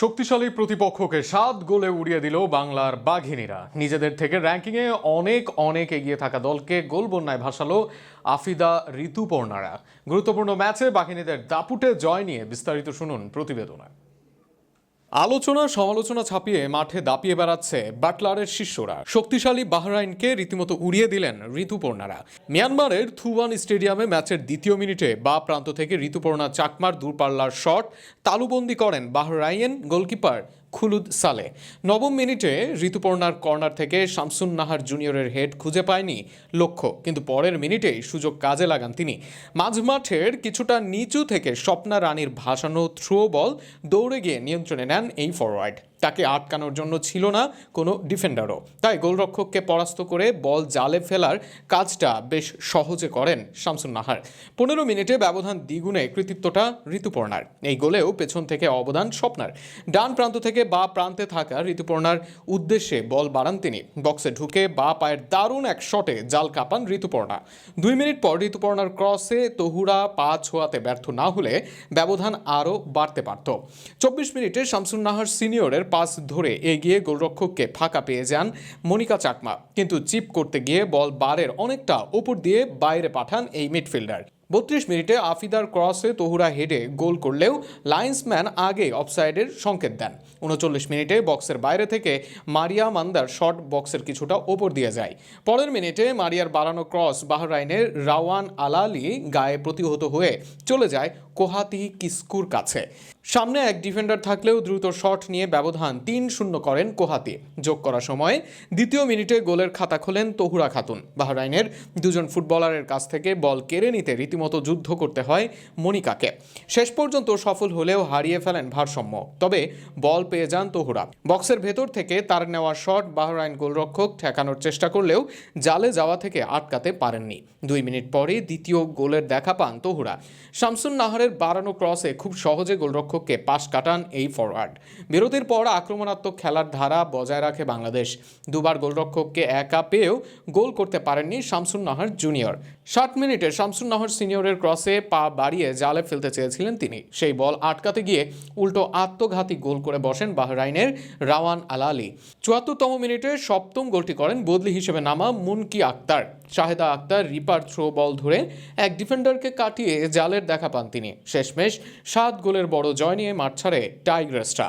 শক্তিশালী প্রতিপক্ষকে সাত গোলে উড়িয়ে দিল বাংলার বাঘিনীরা। নিজেদের থেকে র্যাঙ্কিংয়ে অনেক অনেক এগিয়ে থাকা দলকে গোল বন্যায় ভাসালো আফিদা ঋতুপর্ণারা। গুরুত্বপূর্ণ ম্যাচে বাঘিনীদের দাপুটে জয় নিয়ে বিস্তারিত শুনুন প্রতিবেদনায় আলোচনা, সমালোচনা ছাপিয়ে মাঠে দাপিয়ে বেড়াচ্ছে বাটলারের শিষ্যরা। শক্তিশালী বাহরাইনকে রীতিমতো উড়িয়ে দিলেন ঋতুপর্ণারা। মিয়ানমারের থুওয়ান স্টেডিয়ামে ম্যাচের দ্বিতীয় মিনিটে বা প্রান্ত থেকে ঋতুপর্ণা চাকমার দূরপাল্লার শট, তালুবন্দি করেন বাহরাইয়েন গোলকিপার খুলুদ সালে। নবম মিনিটে ঋতুপর্ণার কর্নার থেকে শামসুন নাহার জুনিয়রের হেড খুঁজে পায়নি লক্ষ্য, কিন্তু পরের মিনিটেই সুযোগ কাজে লাগান তিনি। মাঝমাঠের কিছুটা নিচু থেকে স্বপ্না রানীর ভাসানো থ্রো বল দৌড়ে গিয়ে নিয়ন্ত্রণে নেন এই ফরওয়ার্ড তাকে আটকানোর জন্য ছিল না কোনো ডিফেন্ডারও। তাই গোলরক্ষককে পরাস্ত করে বল জালে ফেলার কাজটা বেশ সহজে করেন শামসুন নাহার। পনেরো মিনিটে ব্যবধান দ্বিগুণে কৃতিত্বটা ঋতুপর্ণার। এই গোলেও পেছন থেকে অবদান স্বপ্নার। ডান প্রান্ত থেকে বা প্রান্তে থাকা ঋতুপর্ণার উদ্দেশ্যে বল বাড়ান তিনি। বক্সে ঢুকে বা পায়ের দারুণ এক শটে জাল কাপান ঋতুপর্ণা। দুই মিনিট পর ঋতুপর্ণার ক্রসে তহুরা পা ছোঁয়াতে ব্যর্থ না হলে ব্যবধান আরও বাড়তে পারত। চব্বিশ মিনিটে শামসুন নাহার সিনিয়রের পাস ধরে এগিয়ে গোলরক্ষককে ফাঁকা পেয়ে যান মনিকা চাকমা। কিন্তু চিপ করতে গিয়ে বল বারের অনেকটা উপর দিয়ে বাইরে পাঠান এই মিডফিল্ডার। বত্রিশ মিনিটে আফিদার ক্রসে তহুরা হেডে গোল করলেও লাইন্সম্যান আগে অফসাইডের সংকেত দেন। উনচল্লিশ মিনিটে বক্সের বাইরে থেকে মারিয়া মান্দার শট বক্সের কিছুটা ওপর দিয়ে যায়। পরের মিনিটে মারিয়ার বাড়ানো ক্রস বাহরাইনের রাওয়ান আলালি গায়ে প্রতিহত হয়ে চলে যায় কোহাতি কিস্কুর কাছে। সামনে এক ডিফেন্ডার থাকলেও দ্রুত শট নিয়ে ব্যবধান তিন শূন্য করেন কোহাতি। যোগ করার সময় দ্বিতীয় মিনিটে গোলের খাতা খোলেন তহুরা খাতুন। বাহরাইনের দুজন ফুটবলারের কাছ থেকে বল কেড়ে নিতে রীতিমতো যুদ্ধ করতে হয় মনিকাকে। শেষ পর্যন্ত সফল হলেও হারিয়ে ফেলেন ভারসাম্য। তবে বল পেয়ে যান তহুরা। বক্সের ভেতর থেকে তার নেওয়া শট বাহরাইন গোলরক্ষক ঠেকানোর চেষ্টা করলেও জালে যাওয়া থেকে আটকাতে পারেননি। দুই মিনিট পরে দ্বিতীয় গোলের দেখা পান তহুরা। শামসুন নাহারের বাড়ানো ক্রসে খুব সহজে গোলরক্ষককে পাশ কাটান এই ফরওয়ার্ড বিরতির পর আক্রমণাত্মক খেলার ধারা বজায় রাখে বাংলাদেশ। দুবার গোলরক্ষককে একা পেয়েও গোল করতে পারেননি শামসুন নাহার জুনিয়র। ষাট মিনিটে শামসুন নাহার সিনিয়রের ক্রসে পা বাড়িয়ে জালে ফেলতে চেয়েছিলেন তিনি। সেই বল আটকাতে গিয়ে উল্টো আত্মঘাতী গোল করে বসেন বাহরাইনের রাওয়ান আলালি। চুয়াত্তরতম মিনিটে সপ্তম গোলটি করেন বদলি হিসেবে নামা মুনকি আক্তার। শাহেদা আক্তার রিপার থ্রো বল ধরে এক ডিফেন্ডারকে কাটিয়ে জালের দেখা পান তিনি। শেষমেশ সাত গোলের বড় জয় নিয়ে মাঠ ছাড়ে টাইগ্রেসরা